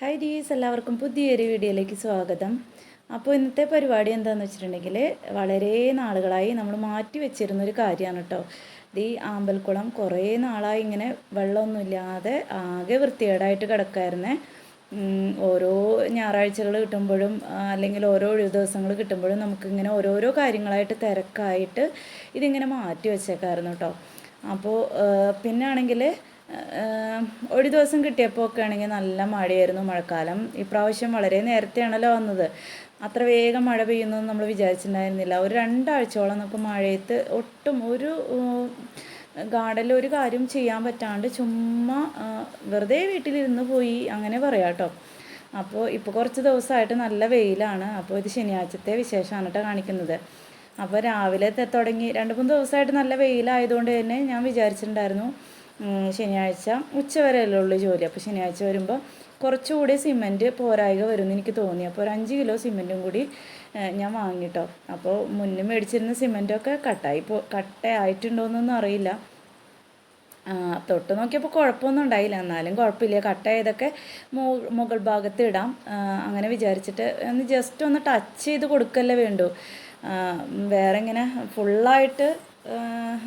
Hi ഡീസ് എല്ലാവർക്കും പുതിയൊരു വീഡിയോയിലേക്ക് സ്വാഗതം. അപ്പോൾ ഇന്നത്തെ പരിപാടി എന്താണെന്ന് വെച്ചിട്ടുണ്ടെങ്കിൽ വളരെ നാളുകളായി നമ്മൾ മാറ്റി വെച്ചിരുന്നൊരു കാര്യമാണ് കേട്ടോ ഈ ആമ്പൽക്കുളം കുറേ നാളായി ഇങ്ങനെ വെള്ളമൊന്നുമില്ലാതെ ആകെ വൃത്തികേടായിട്ട് കിടക്കായിരുന്നേ. ഓരോ ഞായറാഴ്ചകൾ കിട്ടുമ്പോഴും അല്ലെങ്കിൽ ഓരോ ഒഴിവ് ദിവസങ്ങൾ കിട്ടുമ്പോഴും നമുക്കിങ്ങനെ ഓരോരോ കാര്യങ്ങളായിട്ട് തിരക്കായിട്ട് ഇതിങ്ങനെ മാറ്റി വെച്ചേക്കായിരുന്നു കേട്ടോ അപ്പോൾ പിന്നെ ആണെങ്കിൽ ഒരു ദിവസം കിട്ടിയപ്പോൾ ഒക്കെ ആണെങ്കിൽ നല്ല മഴയായിരുന്നു മഴക്കാലം. ഇപ്രാവശ്യം വളരെ നേരത്തെയാണല്ലോ വന്നത്. അത്ര വേഗം മഴ പെയ്യുന്നു നമ്മൾ വിചാരിച്ചിട്ടുണ്ടായിരുന്നില്ല. ഒരു രണ്ടാഴ്ചയോളം നമുക്ക് മഴയത്ത് ഒട്ടും ഒരു ഗാർഡനിൽ ഒരു കാര്യം ചെയ്യാൻ പറ്റാണ്ട് ചുമ്മാ വെറുതെ വീട്ടിലിരുന്ന് പോയി അങ്ങനെ പറയാം കേട്ടോ. അപ്പോൾ ഇപ്പോൾ കുറച്ച് ദിവസമായിട്ട് നല്ല വെയിലാണ്. അപ്പോൾ ഇത് ശനിയാഴ്ചത്തെ വിശേഷമാണ് കേട്ടോ കാണിക്കുന്നത്. അപ്പോൾ രാവിലെ തുടങ്ങി രണ്ട് മൂന്ന് ദിവസമായിട്ട് നല്ല വെയിലായതുകൊണ്ട് തന്നെ ഞാൻ വിചാരിച്ചിട്ടുണ്ടായിരുന്നു ശനിയാഴ്ച ഉച്ച വരെയല്ലേ ഉള്ളൂ ജോലി. അപ്പോൾ ശനിയാഴ്ച വരുമ്പോൾ കുറച്ചുകൂടി സിമന്റ് പോരായിക വരുമെന്ന് എനിക്ക് തോന്നി. അപ്പോൾ ഒരു അഞ്ച് കിലോ സിമന്റും കൂടി ഞാൻ വാങ്ങിട്ടോ. അപ്പോൾ മുന്നേ മേടിച്ചിരുന്ന സിമന്റൊക്കെ കട്ടായി പോ കട്ടയായിട്ടുണ്ടോയെന്നൊന്നും അറിയില്ല. തൊട്ട് നോക്കിയപ്പോൾ കുഴപ്പമൊന്നും ഉണ്ടായില്ല. എന്നാലും കുഴപ്പമില്ല. കട്ട് ചെയ്തൊക്കെ മുകൾ ഭാഗത്ത് ഇടാം. അങ്ങനെ വിചാരിച്ചിട്ട് ഒന്ന് ജസ്റ്റ് ഒന്ന് ടച്ച് ചെയ്ത് കൊടുക്കല്ലേ വേണ്ടൂ. വേറെ ഇങ്ങനെ ഫുള്ളായിട്ട്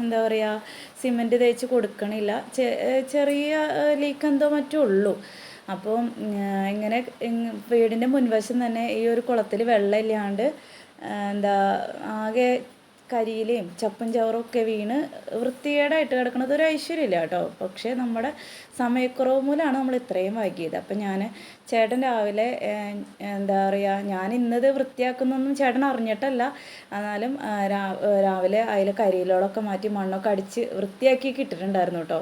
എന്താ പറയുക സിമന്റ് തേച്ച് കൊടുക്കണില്ല. ചെറിയ ലീക്ക് എന്തോ മറ്റോ ഉള്ളൂ. അപ്പോൾ ഇങ്ങനെ ഇങ് വീടിന്റെ മുൻവശം തന്നെ ഈ ഒരു കുളത്തിൽ വെള്ളമില്ലാണ്ട് ഇല്ലാണ്ട് എന്താ ആകെ കരിയിലയും ചപ്പും ചവറും ഒക്കെ വീണ് വൃത്തികേടായിട്ട് കിടക്കുന്നത് ഒരു ഐശ്വര്യമില്ല കേട്ടോ. പക്ഷേ നമ്മുടെ സമയക്കുറവ് മൂലമാണ് നമ്മൾ ഇത്രയും വൈകിയത്. അപ്പം ഞാൻ ചേട്ടൻ രാവിലെ എന്താ പറയുക ഞാൻ ഇന്നത് വൃത്തിയാക്കുന്നൊന്നും ചേട്ടൻ അറിഞ്ഞിട്ടല്ല. എന്നാലും രാവിലെ അതിൽ കരിയിലോളൊക്കെ മാറ്റി മണ്ണൊക്കെ അടിച്ച് വൃത്തിയാക്കി കിട്ടിയിട്ടുണ്ടായിരുന്നു കേട്ടോ.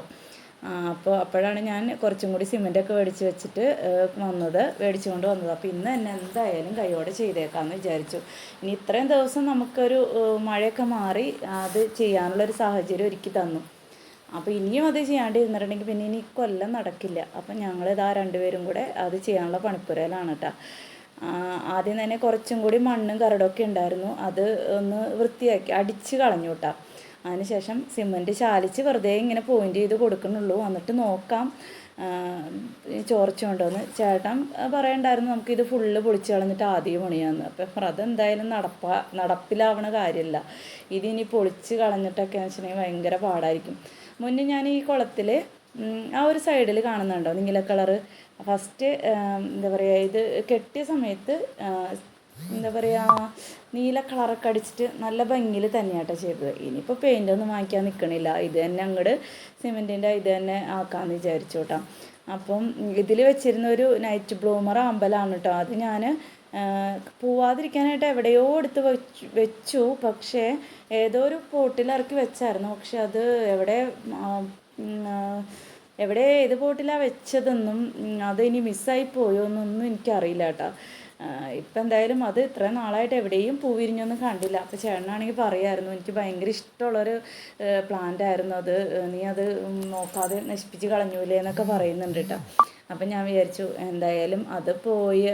അപ്പോൾ അപ്പോഴാണ് ഞാൻ കുറച്ചും കൂടി സിമെന്റൊക്കെ മേടിച്ച് വെച്ചിട്ട് വന്നത് വന്നത് മേടിച്ചുകൊണ്ട് വന്നത്. അപ്പോൾ ഇന്ന് തന്നെ എന്തായാലും കൈയോടെ ചെയ്തേക്കാമെന്ന് വിചാരിച്ചു. ഇനി ഇത്രയും ദിവസം നമുക്കൊരു മഴയൊക്കെ മാറി അത് ചെയ്യാനുള്ളൊരു സാഹചര്യം ഒരുക്കി തന്നു. അപ്പോൾ ഇനിയും അത് ചെയ്യാണ്ടിരുന്നിട്ടുണ്ടെങ്കിൽ പിന്നെ ഇനി കൊല്ലം നടക്കില്ല. അപ്പം ഞങ്ങൾ ഇതാ രണ്ടുപേരും കൂടെ അത് ചെയ്യാനുള്ള പണിപ്പുരയിലാണ് കേട്ടോ ആ, ആദ്യം തന്നെ കുറച്ചും കൂടി മണ്ണും കരടൊക്കെ ഉണ്ടായിരുന്നു. അത് ഒന്ന് വൃത്തിയാക്കി അടിച്ച് കളഞ്ഞു കേട്ടോ അതിനുശേഷം സിമന്റ് ചാലിച്ച് വെറുതെ ഇങ്ങനെ പോയിന്റ് ചെയ്ത് കൊടുക്കണുള്ളൂ എന്നിട്ട് നോക്കാം. ചോർച്ചുകൊണ്ടുവന്ന് ചേട്ടൻ പറയണ്ടായിരുന്നു നമുക്കിത് ഫുള്ള് പൊളിച്ച് കളഞ്ഞിട്ട് ആദ്യം പണിയാന്ന്. അപ്പം അതെന്തായാലും നടപ്പ നടപ്പിലാവണ കാര്യമല്ല ഇതിനി പൊളിച്ച് കളഞ്ഞിട്ടൊക്കെ വെച്ചിട്ടുണ്ടെങ്കിൽ ഭയങ്കര പാടായിരിക്കും. മുന്നേ ഞാൻ ഈ കുളത്തിൽ ആ ഒരു സൈഡിൽ കാണുന്നുണ്ടോ നീല കളറ് ഫസ്റ്റ് എന്താ പറയുക ഇത് കെട്ടിയ സമയത്ത് എന്താ പറയുക നീല കളറൊക്കെ അടിച്ചിട്ട് നല്ല ഭംഗിയിൽ തന്നെയാട്ടോ ചെയ്തത്. ഇനിയിപ്പോൾ പെയിന്റ് ഒന്നും വാങ്ങിക്കാൻ നിൽക്കണില്ല ഇത് തന്നെ അങ്ങോട്ട് സിമെന്റിന്റെ ഇത് തന്നെ ആക്കാമെന്ന് വിചാരിച്ചു അപ്പം ഇതിൽ വെച്ചിരുന്ന ഒരു നൈറ്റ് ബ്ലൂമർ അമ്പലമാണ് കേട്ടോ അത് ഞാൻ പോവാതിരിക്കാനായിട്ട് എവിടെയോ എടുത്ത് വെച്ചു വെച്ചു. പക്ഷേ ഏതോ ഒരു പോട്ടിൽ ഇറക്കി വെച്ചായിരുന്നു. പക്ഷെ അത് എവിടെ എവിടെ ഏത് പോട്ടിലാണ് വെച്ചതെന്നും അത് ഇനി മിസ്സായി പോയോ എന്നൊന്നും എനിക്കറിയില്ല കേട്ടോ ഇപ്പം എന്തായാലും അത് ഇത്ര നാളായിട്ട് എവിടെയും പൂവിരിഞ്ഞൊന്നും കണ്ടില്ല. അപ്പോൾ ചേട്ടനാണെങ്കിൽ പറയായിരുന്നു എനിക്ക് ഭയങ്കര ഇഷ്ടമുള്ളൊരു പ്ലാന്റ് ആയിരുന്നു അത്. നീ അത് നോക്കാതെ നശിപ്പിച്ച് കളഞ്ഞൂലേ എന്നൊക്കെ പറയുന്നുണ്ട് കേട്ടോ. അപ്പം ഞാൻ വിചാരിച്ചു എന്തായാലും അത് പോയി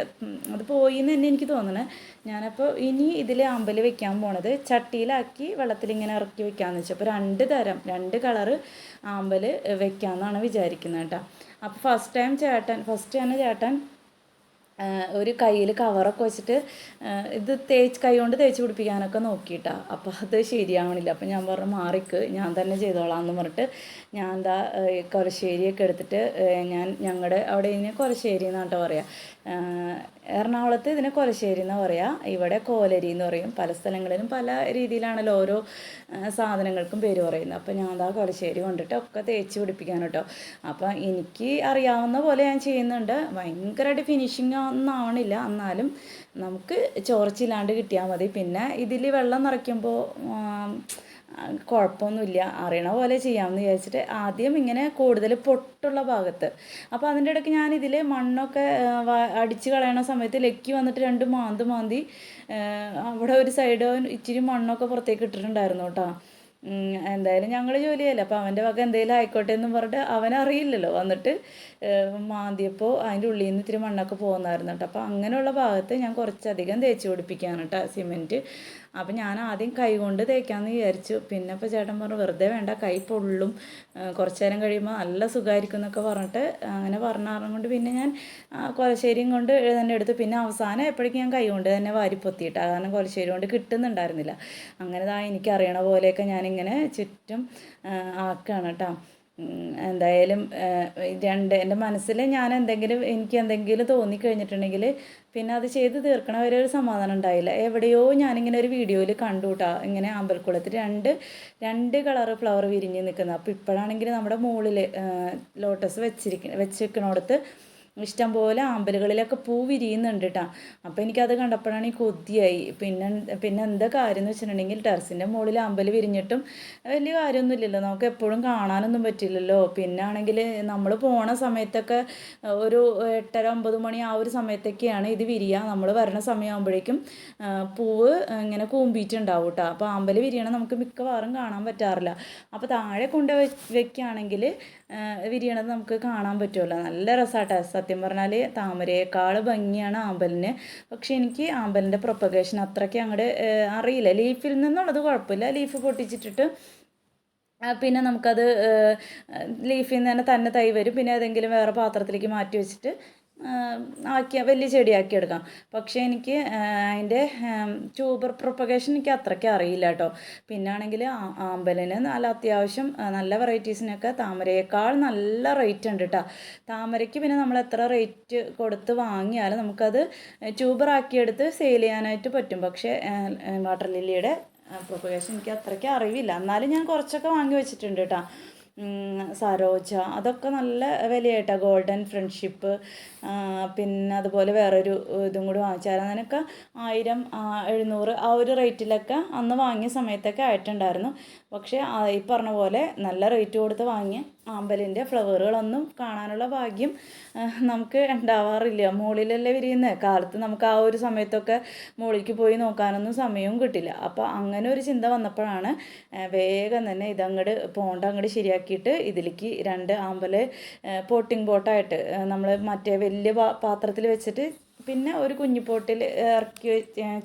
അത് പോയി എന്ന് തന്നെ എനിക്ക് തോന്നണേ. ഞാനപ്പോൾ ഇനി ഇതിൽ അമ്പൽ വെക്കാൻ പോണത് ചട്ടിയിലാക്കി വെള്ളത്തിലിങ്ങനെ ഇറക്കി വെക്കാമെന്ന് വെച്ചു. അപ്പോൾ രണ്ട് തരം രണ്ട് കളറ് ആമ്പൽ വെക്കാമെന്നാണ് വിചാരിക്കുന്നത് കേട്ടോ. അപ്പോൾ ഫസ്റ്റ് ടൈം ചേട്ടൻ ഫസ്റ്റ് തന്നെ ചേട്ടൻ ഒരു കയ്യിൽ കവറൊക്കെ വെച്ചിട്ട് ഇത് തേച്ച് കൈ കൊണ്ട് തേച്ച് പിടിപ്പിക്കാനൊക്കെ നോക്കിയിട്ടാ. അപ്പോൾ അത് ശരിയാവണില്ല. അപ്പോൾ ഞാൻ പറഞ്ഞു മാറിക്ക്. ഞാൻ തന്നെ ചെയ്തോളാം എന്ന് പറഞ്ഞിട്ട് ഞാൻ എന്താ ഈ കൊലശ്ശേരിയൊക്കെ എടുത്തിട്ട് ഞാൻ ഞങ്ങളുടെ അവിടെ ഇനി കൊലശ്ശേരി എന്നാട്ടോ പറയാം എറണാകുളത്ത് ഇതിനെ കൊലശ്ശേരി എന്ന് പറയുക ഇവിടെ കോലരി എന്ന് പറയും. പല സ്ഥലങ്ങളിലും പല രീതിയിലാണല്ലോ ഓരോ സാധനങ്ങൾക്കും പേര് പറയുന്നത്. അപ്പോൾ ഞാൻ അതാ കൊലശ്ശേരി കൊണ്ടിട്ട് ഒക്കെ തേച്ച് പിടിപ്പിക്കാൻ കേട്ടോ അപ്പോൾ എനിക്ക് അറിയാവുന്ന പോലെ ഞാൻ ചെയ്യുന്നുണ്ട്. ഭയങ്കരമായിട്ട് ഫിനിഷിങ് ഒന്നും ആവണില്ല. എന്നാലും നമുക്ക് ചോർച്ചില്ലാണ്ട് കിട്ടിയാൽ മതി. പിന്നെ ഇതിൽ വെള്ളം നിറയ്ക്കുമ്പോൾ കുഴപ്പമൊന്നുമില്ല. അറിയണ പോലെ ചെയ്യാമെന്ന് വിചാരിച്ചിട്ട് ആദ്യം ഇങ്ങനെ കൂടുതൽ പൊട്ടുള്ള ഭാഗത്ത്. അപ്പോൾ അതിന്റെ ഇടയ്ക്ക് ഞാൻ ഇതിൽ മണ്ണൊക്കെ അടിച്ച് കളയണ സമയത്ത് ലക്കി വന്നിട്ട് രണ്ട് മാന്ത് മാന്തി അവിടെ ഒരു സൈഡ് ഇച്ചിരി മണ്ണൊക്കെ പുറത്തേക്ക് ഇട്ടിട്ടുണ്ടായിരുന്നു കേട്ടോ. എന്തായാലും ഞങ്ങൾ ജോലിയല്ല അപ്പോൾ അവന്റെ വക എന്തെങ്കിലും ആയിക്കോട്ടെ എന്ന് പറഞ്ഞിട്ട് അവനറിയില്ലല്ലോ. വന്നിട്ട് മാന്തിയപ്പോൾ അതിന്റെ ഉള്ളിൽ നിന്ന് ഇത്തിരി മണ്ണൊക്കെ പോകുന്നായിരുന്നു കേട്ടോ. അപ്പോൾ അങ്ങനെയുള്ള ഭാഗത്ത് ഞാൻ കുറച്ചധികം തേച്ച് പിടിപ്പിക്കുകയാണ് കേട്ടോ സിമെന്റ്. അപ്പം ഞാൻ ആദ്യം കൈ കൊണ്ട് തേക്കാമെന്ന് വിചാരിച്ചു. പിന്നെ ഇപ്പോൾ ചേട്ടൻ പറഞ്ഞു വെറുതെ വേണ്ട കൈ പൊള്ളും. കുറച്ച് നേരം കഴിയുമ്പോൾ നല്ല സുഖമായിരിക്കും എന്നൊക്കെ പറഞ്ഞിട്ട് അങ്ങനെ പറഞ്ഞാറും കൊണ്ട് പിന്നെ ഞാൻ കൊലശ്ശേരിയും കൊണ്ട് തന്നെ എടുത്തു. പിന്നെ അവസാനം എപ്പോഴേക്കും ഞാൻ കൈ കൊണ്ട് തന്നെ വാരി പൊത്തിയിട്ടാണ് കാരണം കൊലശ്ശേരി കൊണ്ട് കിട്ടുന്നുണ്ടായിരുന്നില്ല. അങ്ങനെ ദാ എനിക്ക് അറിയണ പോലെയൊക്കെ ഞാനിങ്ങനെ ചുറ്റും ആക്കുകയാണ് കേട്ടോ. എന്തായാലും രണ്ട് എന്റെ മനസ്സിൽ ഞാൻ എന്തെങ്കിലും എനിക്ക് എന്തെങ്കിലും തോന്നിക്കഴിഞ്ഞിട്ടുണ്ടെങ്കിൽ പിന്നെ അത് ചെയ്ത് തീർക്കണ വരെ ഒരു സമാധാനം ഉണ്ടായില്ല. എവിടെയോ ഞാനിങ്ങനെ ഒരു വീഡിയോയിൽ കണ്ടു കേട്ടോ ഇങ്ങനെ അമ്പലക്കുളത്തിൽ രണ്ട് രണ്ട് കളറ് ഫ്ലവർ വിരിഞ്ഞ് നിൽക്കുന്നത്. അപ്പോൾ ഇപ്പോഴാണെങ്കിൽ നമ്മുടെ മുകളിൽ ലോട്ടസ് വെച്ചിരിക്കുന്ന വെച്ചിരിക്കണോടത്ത് ഇഷ്ടംപോലെ ആമ്പലുകളിലൊക്കെ പൂ വിരിയുന്നുണ്ട് കേട്ടോ അപ്പോൾ എനിക്കത് കണ്ടപ്പോഴാണ് ഈ കൊതിയായി. പിന്നെ പിന്നെ എന്താ കാര്യം എന്ന് വെച്ചിട്ടുണ്ടെങ്കിൽ ടെറസിന്റെ മുകളിൽ അമ്പൽ വിരിഞ്ഞിട്ടും വലിയ കാര്യമൊന്നുമില്ലല്ലോ. നമുക്ക് എപ്പോഴും കാണാനൊന്നും പറ്റില്ലല്ലോ. പിന്നെ ആണെങ്കിൽ നമ്മൾ പോണ സമയത്തൊക്കെ ഒരു എട്ടര ഒമ്പത് മണി ആ ഒരു സമയത്തൊക്കെയാണ് ഇത് വിരിയുക. നമ്മൾ വരണ സമയമാകുമ്പോഴേക്കും പൂവ് ഇങ്ങനെ കൂമ്പിയിട്ടുണ്ടാവും കേട്ടോ അപ്പോൾ അമ്പൽ വിരിയണം നമുക്ക് മിക്കവാറും കാണാൻ പറ്റാറില്ല. അപ്പോൾ താഴെ കൊണ്ട് വെക്കുകയാണെങ്കിൽ വിരിയണത് നമുക്ക് കാണാൻ പറ്റുമല്ലോ. നല്ല രസമാട്ടോ സത്യം പറഞ്ഞാൽ താമരയേക്കാൾ ഭംഗിയാണ് ആമ്പലിന്. പക്ഷേ എനിക്ക് ആമ്പലിന്റെ പ്രൊപ്പഗേഷൻ അത്രയ്ക്ക് അങ്ങോട്ട് അറിയില്ല. ലീഫിൽ നിന്നുള്ളത് കുഴപ്പമില്ല. ലീഫ് പൊട്ടിച്ചിട്ടിട്ട് പിന്നെ നമുക്കത് ലീഫിൽ നിന്ന് തന്നെ തന്നെ തൈ വരും. പിന്നെ ഏതെങ്കിലും വേറെ പാത്രത്തിലേക്ക് മാറ്റി വെച്ചിട്ട് ആ, ആക്കിയ വലിയ ചെടിയാക്കി എടുക്കാം. പക്ഷേ എനിക്ക് അതിന്റെ ട്യൂബർ പ്രൊപ്പഗേഷൻ എനിക്ക് അത്രയ്ക്ക് അറിയില്ല കേട്ടോ. പിന്നെ ആണെങ്കിൽ ആമ്പലിന് നല്ല അത്യാവശ്യം നല്ല വെറൈറ്റീസിനൊക്കെ താമരയേക്കാൾ നല്ല റേറ്റ് ഉണ്ട് കേട്ടോ താമരയ്ക്ക് പിന്നെ നമ്മൾ എത്ര റേറ്റ് കൊടുത്ത് വാങ്ങിയാലും നമുക്കത് ട്യൂബറാക്കിയെടുത്ത് സെയിൽ ചെയ്യാനായിട്ട് പറ്റും. പക്ഷേ വാട്ടർ ലില്ലിയുടെ പ്രൊപ്പഗേഷൻ എനിക്ക് അത്രയ്ക്ക് അറിവില്ല. എന്നാലും ഞാൻ കുറച്ചൊക്കെ വാങ്ങി വെച്ചിട്ടുണ്ട് കേട്ടോ സരോജ അതൊക്കെ നല്ല വിലയായിട്ടാണ് ഗോൾഡൻ ഫ്രണ്ട്ഷിപ്പ് പിന്നെ അതുപോലെ വേറൊരു ഇതും കൂടി വാങ്ങിച്ചായിരുന്നു അതിനൊക്കെ ആയിരം എഴുന്നൂറ് ആ ഒരു റേറ്റിലൊക്കെ അന്ന് വാങ്ങിയ സമയത്തൊക്കെ ആയിട്ടുണ്ടായിരുന്നു. പക്ഷേ ഈ പറഞ്ഞ പോലെ നല്ല റേറ്റ് കൊടുത്ത് വാങ്ങിയ ആമ്പലിന്റെ ഫ്ലവറുകളൊന്നും കാണാനുള്ള ഭാഗ്യം നമുക്ക് ഉണ്ടാവാറില്ല. മുകളിലല്ലേ വിരിയുന്നത് കാലത്ത് നമുക്ക് ആ ഒരു സമയത്തൊക്കെ മുകളിലേക്ക് പോയി നോക്കാനൊന്നും സമയവും കിട്ടില്ല. അപ്പോൾ അങ്ങനെ ഒരു ചിന്ത വന്നപ്പോഴാണ് വേഗം തന്നെ ഇതങ്ങോട്ട് പോണ്ട അങ്ങോട്ട് ശരിയാക്കിയിട്ട് ഇതിലേക്ക് രണ്ട് ആമ്പൽ പോട്ടിംഗ് ബോട്ടായിട്ട് നമ്മൾ മറ്റേ വലിയ പാത്രത്തിൽ വെച്ചിട്ട് പിന്നെ ഒരു കുഞ്ഞു പോട്ടിൽ ഇറക്കി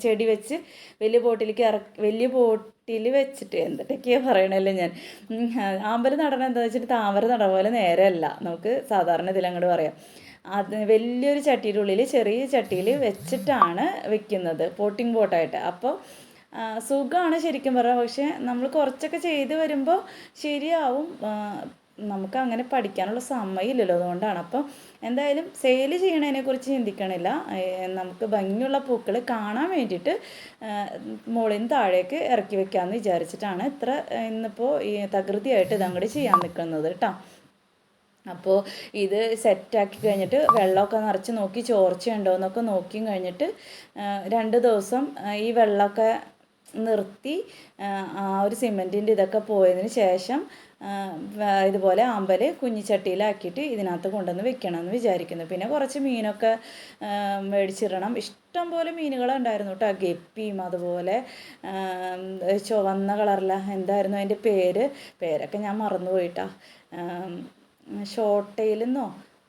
ചെടി വെച്ച് വലിയ പോട്ടിലേക്ക് ഇറക്കി വലിയ പോട്ടിൽ വെച്ചിട്ട് എന്തൊക്കെയാണ് പറയണല്ലേ ഞാൻ. ആമ്പൽ നടണം എന്താ വെച്ചിട്ട് താമര നട പോലെ നേരെയല്ല. നമുക്ക് സാധാരണ ഇതിൽ അങ്ങോട്ട് പറയാം. അത് വലിയൊരു ചട്ടിയുടെ ഉള്ളിൽ ചെറിയ ചട്ടിയിൽ വെച്ചിട്ടാണ് വെക്കുന്നത് പോട്ടിംഗ് ബോട്ടായിട്ട്. അപ്പോൾ സുഖമാണ് ശരിക്കും പറഞ്ഞാൽ പക്ഷേ നമ്മൾ കുറച്ചൊക്കെ ചെയ്ത് വരുമ്പോൾ ശരിയാവും. നമുക്ക് അങ്ങനെ പഠിക്കാനുള്ള സമയമില്ലല്ലോ അതുകൊണ്ടാണ്. അപ്പം എന്തായാലും സെയിൽ ചെയ്യണതിനെക്കുറിച്ച് ചിന്തിക്കണില്ല. നമുക്ക് ഭംഗിയുള്ള പൂക്കൾ കാണാൻ വേണ്ടിയിട്ട് മുകളിൽ താഴേക്ക് ഇറക്കി വെക്കാമെന്ന് വിചാരിച്ചിട്ടാണ് ഇത്ര ഇന്നിപ്പോൾ ഈ തകൃതിയായിട്ട് ഇതങ്ങോട്ട് ചെയ്യാൻ നിൽക്കുന്നത് കേട്ടോ അപ്പോൾ ഇത് സെറ്റാക്കി കഴിഞ്ഞിട്ട് വെള്ളമൊക്കെ നിറച്ച് നോക്കി ചോർച്ചയുണ്ടോ എന്നൊക്കെ നോക്കിയും കഴിഞ്ഞിട്ട് രണ്ട് ദിവസം ഈ വെള്ളമൊക്കെ നിർത്തി ആ, ഒരു സിമെന്റിന്റെ ഇതൊക്കെ പോയതിന് ശേഷം ഇതുപോലെ ആമ്പൽ കുഞ്ഞിച്ചട്ടിയിലാക്കിയിട്ട് ഇതിനകത്ത് കൊണ്ടുവന്ന് വെക്കണം എന്ന് വിചാരിക്കുന്നു. പിന്നെ കുറച്ച് മീനൊക്കെ മേടിച്ചിടണം. ഇഷ്ടം പോലെ മീനുകളുണ്ടായിരുന്നു കേട്ടോ. ഗപ്പിയും അതുപോലെ ചുവന്ന കളറില എന്തായിരുന്നു അതിന്റെ പേര്? പേരൊക്കെ ഞാൻ മറന്നുപോയിട്ടാ ഷോർട്ട്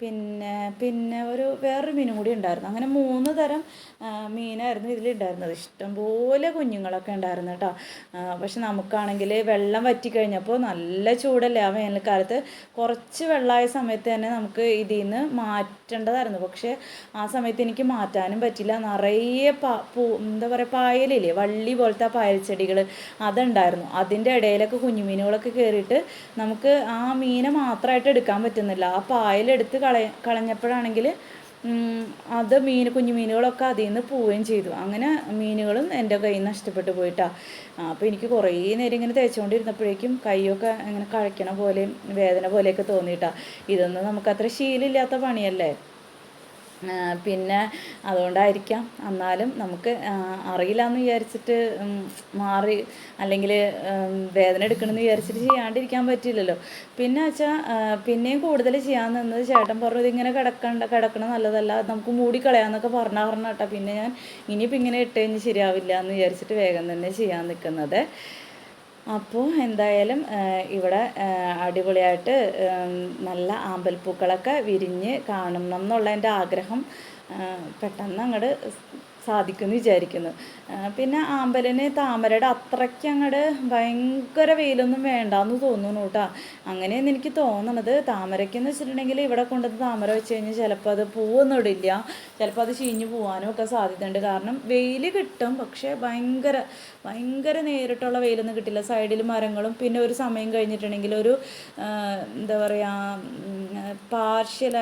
പിന്നെ പിന്നെ ഒരു വേറൊരു മീനും കൂടി ഉണ്ടായിരുന്നു. അങ്ങനെ മൂന്ന് തരം മീനായിരുന്നു ഇതിലുണ്ടായിരുന്നത്. ഇഷ്ടംപോലെ കുഞ്ഞുങ്ങളൊക്കെ ഉണ്ടായിരുന്നു കേട്ടോ. പക്ഷെ നമുക്കാണെങ്കിൽ വെള്ളം വറ്റിക്കഴിഞ്ഞപ്പോൾ നല്ല ചൂടല്ലേ ആ വേനൽക്കാലത്ത്. കുറച്ച് വെള്ളമായ സമയത്ത് തന്നെ നമുക്ക് ഇതിൽ നിന്ന് മാറ്റേണ്ടതായിരുന്നു. പക്ഷേ ആ സമയത്ത് എനിക്ക് മാറ്റാനും പറ്റില്ല. നിറയെ പ പൂ എന്താ പറയുക പായലില്ലേ വള്ളി പോലത്തെ പായൽ ചെടികൾ അതുണ്ടായിരുന്നു. അതിന്റെ ഇടയിലൊക്കെ കുഞ്ഞുമീനുകളൊക്കെ കയറിയിട്ട് നമുക്ക് ആ മീനെ മാത്രമായിട്ട് എടുക്കാൻ പറ്റുന്നില്ല. ആ പായലെടുത്ത് കളയ കളഞ്ഞപ്പോഴാണെങ്കിൽ അത് മീൻ കുഞ്ഞു മീനുകളൊക്കെ അതിൽ നിന്ന് പോവുകയും ചെയ്തു. അങ്ങനെ മീനുകളും എന്റെ കയ്യിൽ നിന്ന് നഷ്ടപ്പെട്ടു പോയിട്ടാണ് അപ്പോൾ എനിക്ക് കുറേ നേരം ഇങ്ങനെ തേച്ചുകൊണ്ടിരുന്നപ്പോഴേക്കും കൈയൊക്കെ ഇങ്ങനെ കഴിക്കണ പോലെയും വേദന പോലെയൊക്കെ തോന്നിയിട്ടാണ് ഇതൊന്നും നമുക്കത്ര ശീലമില്ലാത്ത പണിയല്ലേ? പിന്നെ അതുകൊണ്ടായിരിക്കാം. എന്നാലും നമുക്ക് അറിയില്ല എന്ന് വിചാരിച്ചിട്ട് മാറി അല്ലെങ്കിൽ വേദന എടുക്കണമെന്ന് വിചാരിച്ചിട്ട് ചെയ്യാണ്ടിരിക്കാൻ പറ്റില്ലല്ലോ. പിന്നെ വെച്ചാൽ പിന്നെയും കൂടുതൽ ചെയ്യാൻ നിന്നത് ചേട്ടൻ പറഞ്ഞു ഇതിങ്ങനെ കിടക്കണ്ട കിടക്കണം നല്ലതല്ല. നമുക്ക് മൂടിക്കളയാന്നൊക്കെ പറഞ്ഞാൽ പറഞ്ഞാട്ടോ പിന്നെ ഞാൻ ഇനിയിപ്പോൾ ഇങ്ങനെ ഇട്ട് കഴിഞ്ഞ് ശരിയാവില്ല എന്ന് വിചാരിച്ചിട്ട് വേഗം തന്നെ ചെയ്യാൻ നിൽക്കുന്നത്. അപ്പോൾ എന്തായാലും ഇവിടെ അടിപൊളിയായിട്ട് നല്ല ആമ്പൽപ്പൂക്കളൊക്കെ വിരിഞ്ഞ് കാണണം എന്നുള്ള എന്റെ ആഗ്രഹം. പെട്ടെന്ന് അങ്ങോട്ട് സാധിക്കുമെന്ന് വിചാരിക്കുന്നു. പിന്നെ ആമ്പലിന് താമരയുടെ അത്രയ്ക്ക് അങ്ങോട്ട് ഭയങ്കര വെയിലൊന്നും വേണ്ടാന്ന് തോന്നുന്നു കേട്ടോ. അങ്ങനെയാണ് എനിക്ക് തോന്നണത് താമരയ്ക്കെന്ന് വെച്ചിട്ടുണ്ടെങ്കിൽ ഇവിടെ കൊണ്ടുവന്ന് താമര വെച്ച് കഴിഞ്ഞാൽ ചിലപ്പോൾ അത് പൂവൊന്നും ഇടില്ല. ചിലപ്പോൾ അത് ചീഞ്ഞു പോകാനും ഒക്കെ സാധ്യതയുണ്ട്. കാരണം വെയിൽ കിട്ടും പക്ഷേ ഭയങ്കര ഭയങ്കര നേരിട്ടുള്ള വെയിലൊന്നും കിട്ടില്ല. സൈഡിൽ മരങ്ങളും പിന്നെ ഒരു സമയം കഴിഞ്ഞിട്ടുണ്ടെങ്കിൽ ഒരു എന്താ പറയുക പാർഷ്യൽ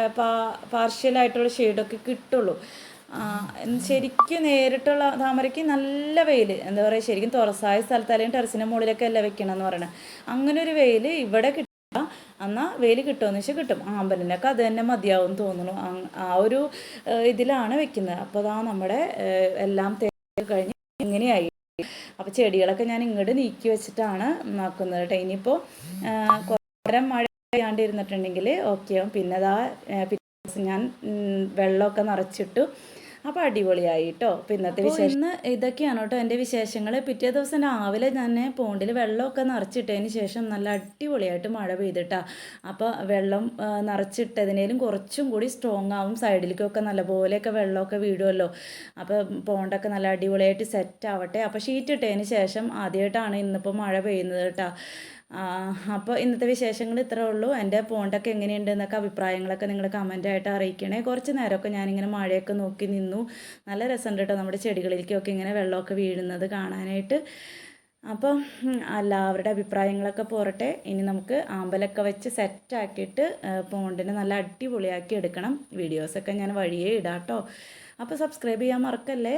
പാർഷ്യലായിട്ടുള്ള ഷെയ്ഡൊക്കെ കിട്ടുള്ളൂ. ശരിക്കും നേരിട്ടുള്ള താമരയ്ക്ക് നല്ല വെയിൽ എന്താ പറയുക ശരിക്കും തുറസായ സ്ഥലത്ത് അല്ലെങ്കിൽ ടെറസിന്റെ മുകളിലൊക്കെ അല്ല വെക്കണം എന്ന് പറയണത് അങ്ങനെ ഒരു വെയിൽ ഇവിടെ കിട്ടില്ല എന്നാൽ വെയിൽ കിട്ടുമെന്ന് വെച്ചാൽ കിട്ടും. ആമ്പലിനൊക്കെ അത് തന്നെ മതിയാവും തോന്നുന്നു. ആ ഒരു ഇതിലാണ് വെക്കുന്നത് അപ്പോൾ അതാ നമ്മുടെ എല്ലാം തേച്ച് കഴിഞ്ഞ് ഇങ്ങനെയായി. അപ്പോൾ ചെടികളൊക്കെ ഞാൻ ഇങ്ങോട്ട് നീക്കി വെച്ചിട്ടാണ് നോക്കുന്നത് കേട്ടോ. ഇനിയിപ്പോൾ കുറേ മഴ ചെയ്യാണ്ടിരുന്നിട്ടുണ്ടെങ്കിൽ ഓക്കെ പിന്നെ അതാ ഞാൻ വെള്ളമൊക്കെ നിറച്ചിട്ടു അപ്പോൾ അടിപൊളിയായി കേട്ടോ അപ്പോൾ ഇന്നത്തെ വിശേഷം ഇന്ന് ഇതൊക്കെയാണ് കേട്ടോ എന്റെ വിശേഷങ്ങൾ പിറ്റേ ദിവസം രാവിലെ തന്നെ പോണ്ടിൽ വെള്ളമൊക്കെ നിറച്ചിട്ടതിന് ശേഷം നല്ല അടിപൊളിയായിട്ട് മഴ പെയ്തിട്ടാ. അപ്പോൾ വെള്ളം നിറച്ചിട്ടതിനേലും കുറച്ചും കൂടി സ്ട്രോങ് ആവും. സൈഡിലേക്കൊക്കെ നല്ലപോലെയൊക്കെ വെള്ളമൊക്കെ വീഴുമല്ലോ അപ്പോൾ പോണ്ടൊക്കെ നല്ല അടിപൊളിയായിട്ട് സെറ്റ് ആവട്ടെ. അപ്പോൾ ഷീറ്റ് ഇട്ടതിന് ശേഷം ആദ്യമായിട്ടാണ് ഇന്നിപ്പോൾ മഴ പെയ്യുന്നത് കേട്ടോ അപ്പോൾ ഇന്നത്തെ വിശേഷങ്ങൾ ഇത്രേ ഉള്ളൂ. എന്റെ പോണ്ടൊക്കെ എങ്ങനെയുണ്ട് എന്നൊക്കെ അഭിപ്രായങ്ങളൊക്കെ നിങ്ങൾ കമന്റായിട്ട് അറിയിക്കണേ. കുറച്ച് നേരമൊക്കെ ഞാനിങ്ങനെ മഴയൊക്കെ നോക്കി നിന്നു. നല്ല രസമുണ്ട് കേട്ടോ നമ്മുടെ ചെടികളിലേക്കൊക്കെ ഇങ്ങനെ വെള്ളമൊക്കെ വീഴുന്നത് കാണാനായിട്ട്. അപ്പം എല്ലാവരുടെ അഭിപ്രായങ്ങളൊക്കെ പോരട്ടെ. ഇനി നമുക്ക് ആമ്പലൊക്കെ വെച്ച് സെറ്റാക്കിയിട്ട് പോണ്ടിനെ നല്ല അടിപൊളിയാക്കി എടുക്കണം. വീഡിയോസൊക്കെ ഞാൻ വഴിയേ ഇടാം കേട്ടോ അപ്പോൾ സബ്സ്ക്രൈബ് ചെയ്യാൻ മറക്കല്ലേ?